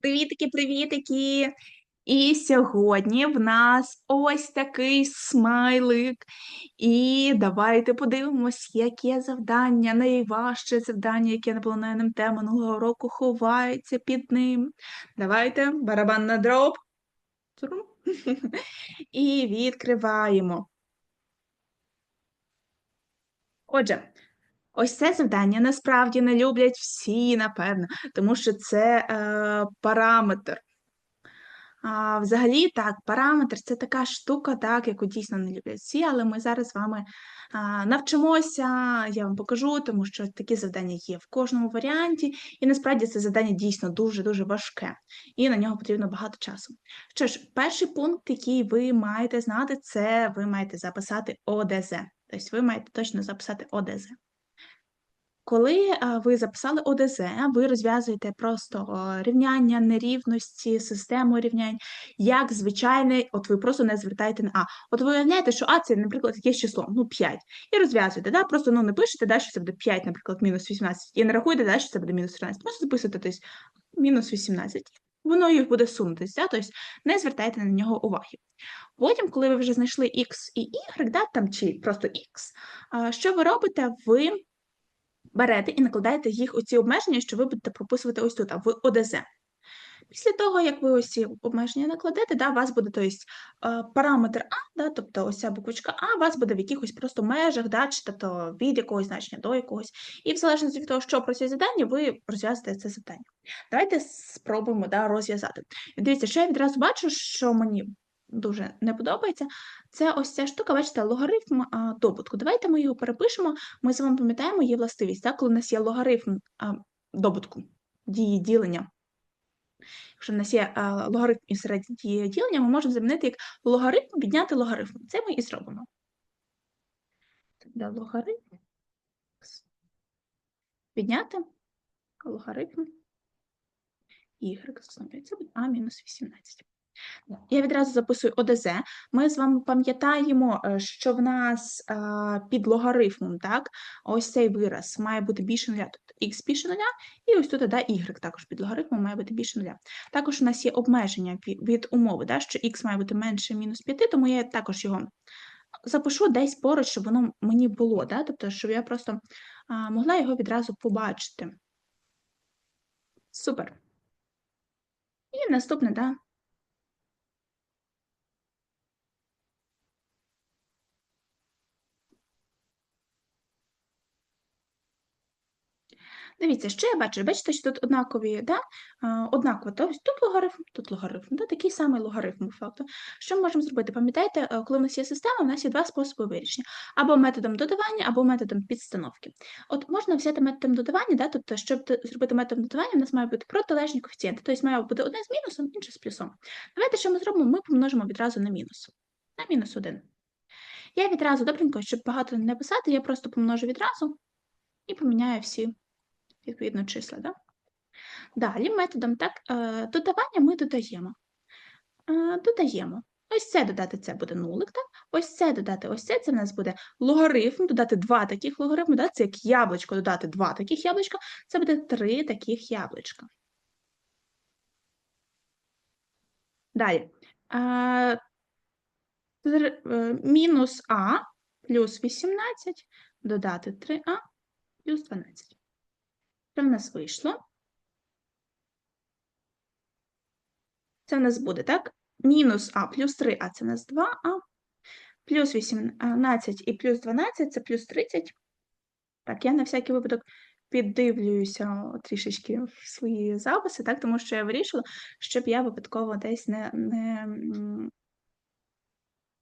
Привітики, привітики! І сьогодні в нас ось такий смайлик. І давайте подивимось, яке завдання, найважче завдання, яке на полоненим тему минулого року ховається під ним. Давайте барабан на дроб. І відкриваємо. Отже, ось це завдання насправді не люблять всі, напевно, тому що це е, параметр. А, взагалі, так, параметр це така штука, так, яку дійсно не люблять всі, але ми зараз з вами а, навчимося, я вам покажу, тому що такі завдання є в кожному варіанті, і насправді це завдання дійсно дуже-дуже важке, і на нього потрібно багато часу. Що ж, перший пункт, який ви маєте знати, це ви маєте записати ОДЗ. Тобто ви маєте точно записати ОДЗ. Коли ви записали ОДЗ, ви розв'язуєте просто рівняння, нерівності, систему рівнянь, як звичайне, от ви просто не звертаєте на А. От ви уявляєте, що А це, наприклад, якесь число, ну 5. І розв'язуєте, да? просто ну, не пишете, да, що це буде 5, наприклад, мінус 18, і не рахуєте, да, що це буде мінус 13. Просто записуєте тобто, мінус 18. Воно їх буде сунутися, да? тобто не звертайте на нього уваги. Потім, коли ви вже знайшли X і Y, да, там, чи просто X, що ви робите? Ви берете і накладаєте їх у ці обмеження, що ви будете прописувати ось тут, в ОДЗ. Після того, як ви ось ці обмеження накладете, да, у вас буде тобто, параметр А, да, тобто ось ця буквочка А, у вас буде в якихось просто межах, да, чи тобто від якогось значення до якогось. І в залежності від того, що про це завдання, ви розв'язуєте це завдання. Давайте спробуємо да, розв'язати. Дивіться, що я відразу бачу, що мені дуже не подобається, це ось ця штука, бачите, логарифм а, добутку. Давайте ми його перепишемо. Ми з вами пам'ятаємо є властивість, так? коли у нас є логарифм а, добутку, дії ділення. Якщо в нас є а, логарифм і середній дії ділення, ми можемо замінити як логарифм підняти логарифм. Це ми і зробимо. Де логарифм підняти логарифм y, це буде а мінус 18. Я відразу записую ОДЗ. Ми з вами пам'ятаємо, е, що в нас е, під логарифмом, так, ось цей вираз має бути більше нуля, тобто х більше нуля, і ось тут да, y також під логарифмом має бути більше нуля. Також у нас є обмеження від умови, да, що х має бути менше мінус 5, тому я також його запишу десь поруч, щоб воно мені було, да, тобто, щоб я просто могла його відразу побачити. Супер. І наступне, да, Дивіться, що я бачу? Бачите, що тут однакові, да? однаково, тобто тут логарифм, тут логарифм, да? такий самий логарифм факту. Що ми можемо зробити? Пам'ятаєте, е, коли в нас є система, у нас є два способи вирішення: або методом додавання, або методом підстановки. От можна взяти методом додавання, да? тобто, щоб зробити методом додавання, у нас має бути протилежні коефіцієнти, тобто має бути одне з мінусом, інше з плюсом. Давайте, що ми зробимо? Ми помножимо відразу на мінус. На мінус один. Я відразу добренько, щоб багато не писати, я просто помножу відразу і поміняю всі відповідно числа. Да? Далі методом так, е, додавання ми додаємо. Е, додаємо. Ось це додати це буде нулик, так? Ось це додати ось це, це в нас буде логарифм, додати два таких логарифми, да? це як яблучко додати два таких яблучка, це буде три таких яблучка. Далі. А, е, мінус А плюс 18 додати 3А плюс 12. Що в нас вийшло? Це в нас буде, так? Мінус А плюс 3а це у нас 2а, плюс 18 і плюс 12 це плюс 30. Так, я на всякий випадок піддивлююся трішечки в свої записи, так, тому що я вирішила, щоб я випадково десь не не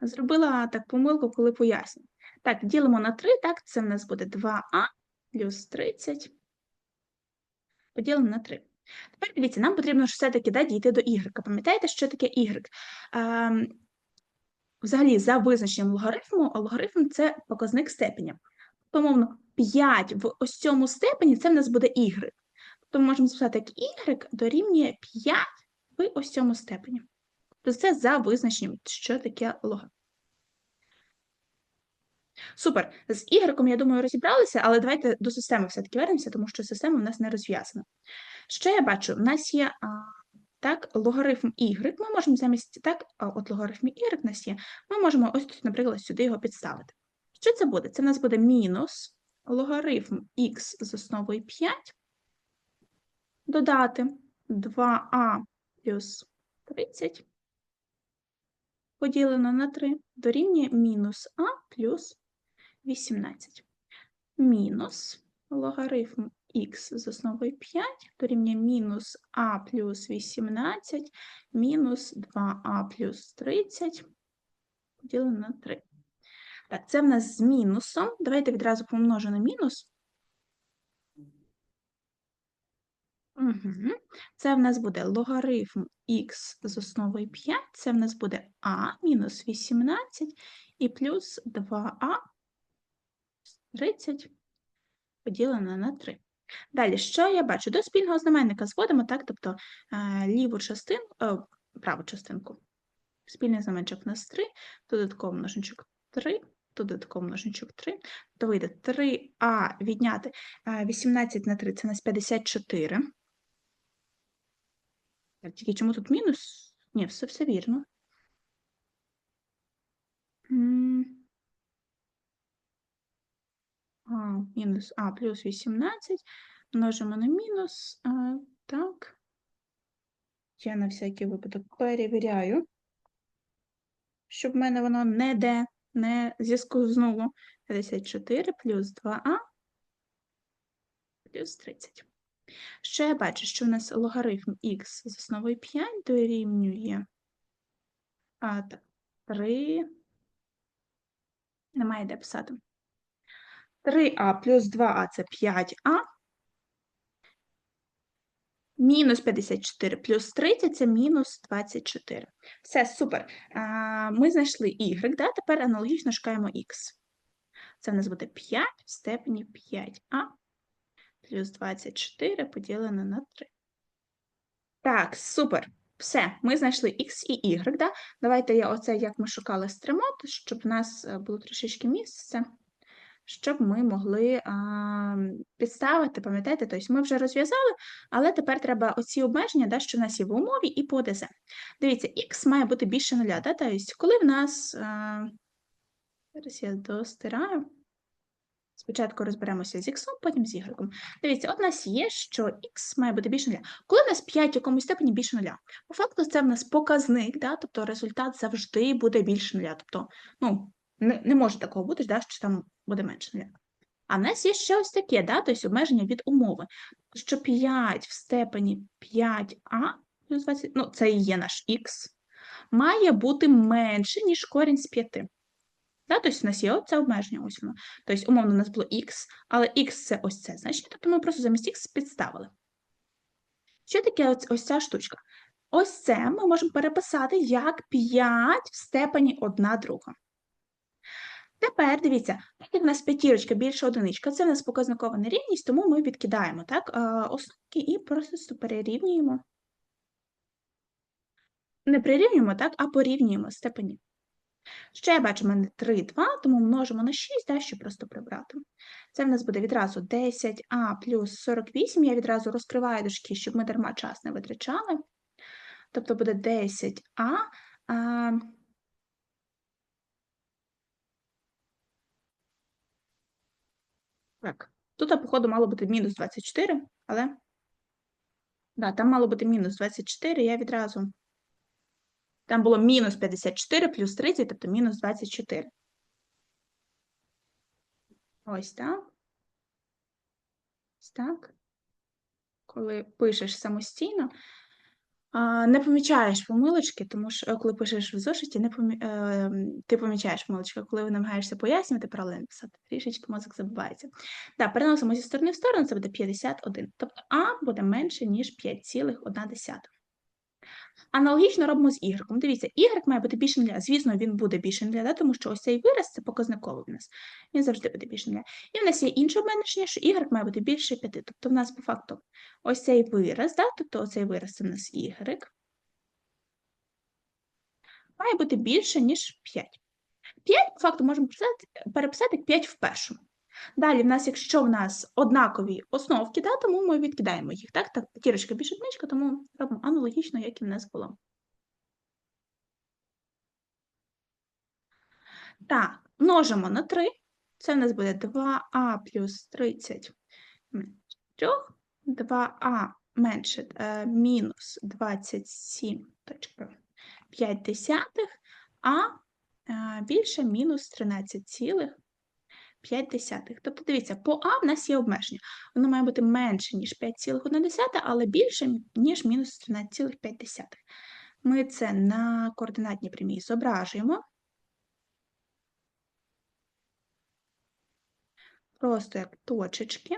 зробила так помилку, коли поясню. Так, ділимо на 3, так, це в нас буде 2а плюс 30 поділимо на 3. Тепер дивіться, нам потрібно все-таки да, дійти до y. Пам'ятаєте, що таке y? Ем, взагалі, за визначенням логарифму, логарифм це показник степеня. Помовно, 5 в ось цьому степені це в нас буде y. Тобто ми можемо записати, як y дорівнює 5 в ось цьому степені. Тобто це за визначенням, що таке логарифм. Супер. З ігроком, я думаю, розібралися, але давайте до системи все-таки вернемося, тому що система в нас не розв'язана. Що я бачу? У нас є а, так, логарифм y ми можемо замість так, от логарифм y у нас є, ми можемо ось тут, наприклад, сюди його підставити. Що це буде? Це в нас буде мінус логарифм х з основою 5 додати 2а плюс 30 поділено на 3 дорівнює мінус а плюс 18. Мінус логарифм х з основою 5 дорівнює мінус а плюс 18 мінус 2а плюс 30 поділено на 3. Так, це в нас з мінусом. Давайте відразу помножу на мінус. Угу. Це в нас буде логарифм х з основою 5, це в нас буде а мінус 18 і плюс 2а 30 поділено на 3. Далі, що я бачу? До спільного знаменника зводимо, так, тобто е, ліву частинку, е, праву частинку. Спільний знаменчик у нас 3, додатковий множничок 3, додатковий множничок 3, то вийде 3а відняти е, 18 на 3, це у нас 54. Так, тільки чому тут мінус? Ні, все, все вірно. М. А, мінус А плюс 18. Множимо на мінус. А, так. Я на всякий випадок перевіряю, щоб в мене воно не де, не зіскознуло. 54 плюс 2а плюс 30. Ще я бачу, що в нас логарифм х з основою 5 дорівнює а, так, 3. Немає де писати. 3а плюс 2а це 5а. Мінус 54 плюс 30 це мінус 24. Все, супер. Ми знайшли y, да? тепер аналогічно шукаємо х. Це в нас буде 5 в степені 5а плюс 24 поділено на 3. Так, супер. Все, ми знайшли x і y. Да? Давайте я оце, як ми шукали стримот, щоб в нас е, було трішечки місця, щоб ми могли а, підставити, пам'ятаєте, тобто ми вже розв'язали, але тепер треба оці обмеження, да, що в нас є в умові, і по ДЗ. Дивіться, x має бути більше нуля. Да? Тобто, коли в нас. А, зараз я достираю. Спочатку розберемося з х, потім з y. Дивіться, от у нас є, що х має бути більше нуля. Коли у нас 5 в якомусь степені більше нуля, по факту це в нас показник, да? тобто результат завжди буде більше нуля. Тобто, ну, не, не може такого бути, да, що там буде менше нуля. А в нас є ще ось таке, да? тобто обмеження від умови, що 5 в степені 5а плюс 20, ну, це і є наш х, має бути менше, ніж корінь з 5. Да? Тобто у нас є це обмеження, ось воно. Тобто, умовно, у нас було х, але х це ось це значення, тобто ми просто замість х підставили. Що таке ось, ось ця штучка? Ось це ми можемо переписати як 5 в степені 1 друга. Тепер дивіться, так як в нас п'ятірочка більше одиничка, це в нас показникова нерівність, тому ми відкидаємо так, основки і просто перерівнюємо. Не прирівнюємо, так, а порівнюємо степені. Ще я бачу, в мене 3, 2, тому множимо на 6, да, щоб просто прибрати. Це в нас буде відразу 10а плюс 48. Я відразу розкриваю дужки, щоб ми дарма час не витрачали. Тобто буде 10а. Так, тут, походу, мало бути мінус 24, але. Да, там мало бути мінус 24, я відразу там було мінус 54 плюс 30, тобто мінус 24. Ось так. Ось так. Коли пишеш самостійно, не помічаєш помилочки, тому що коли пишеш в зошиті, не помі... Е, ти помічаєш помилочки, коли намагаєшся пояснювати, паралельно писати, трішечки мозок забувається. Так, переносимо зі сторони в сторону, це буде 51. Тобто А буде менше, ніж 5,1. Аналогічно робимо з y. Дивіться, y має бути більше нуля. Звісно, він буде більше нуля, да? тому що ось цей вираз це показниковий в нас. Він завжди буде більше нуля. І в нас є інше обмеження, що y має бути більше 5. Тобто в нас по факту ось цей вираз, да? тобто ось цей вираз це в нас y, має бути більше, ніж 5. 5, по факту, можемо переписати як 5 в першому. Далі, в нас, якщо в нас однакові основки, да, тому ми відкидаємо їх. Так, так, п'ятірочка більше одиничка, тому робимо аналогічно, як і в нас було. Так, множимо на 3. Це в нас буде 2а плюс 30 менше 3, 2а менше е, мінус 27,5 а е, більше мінус 13,5 десятих. Тобто, дивіться, по а в нас є обмеження. Воно має бути менше, ніж 5,1, але більше, ніж мінус 13,5. Ми це на координатній прямій зображуємо. Просто як точечки.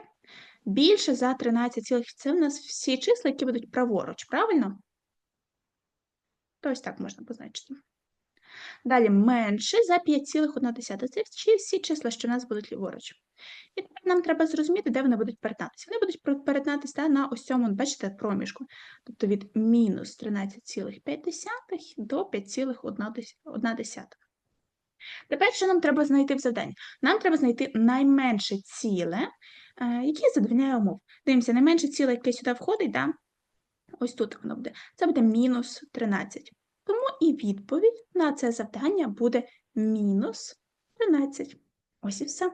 Більше за 13, цілих. це в нас всі числа, які будуть праворуч, правильно? То ось так можна позначити. Далі менше за 5,1. Це всі, числа, що в нас будуть ліворуч. І тепер нам треба зрозуміти, де вони будуть перетинатися. Вони будуть перетинатися на ось цьому, бачите, проміжку. Тобто від мінус 13,5 до 5,1. Тепер що нам треба знайти в завданні? Нам треба знайти найменше ціле, е, яке задовольняє умов. Дивимося, найменше ціле, яке сюди входить, да? ось тут воно буде. Це буде мінус 13. Тому і відповідь на це завдання буде мінус 13. Ось і все.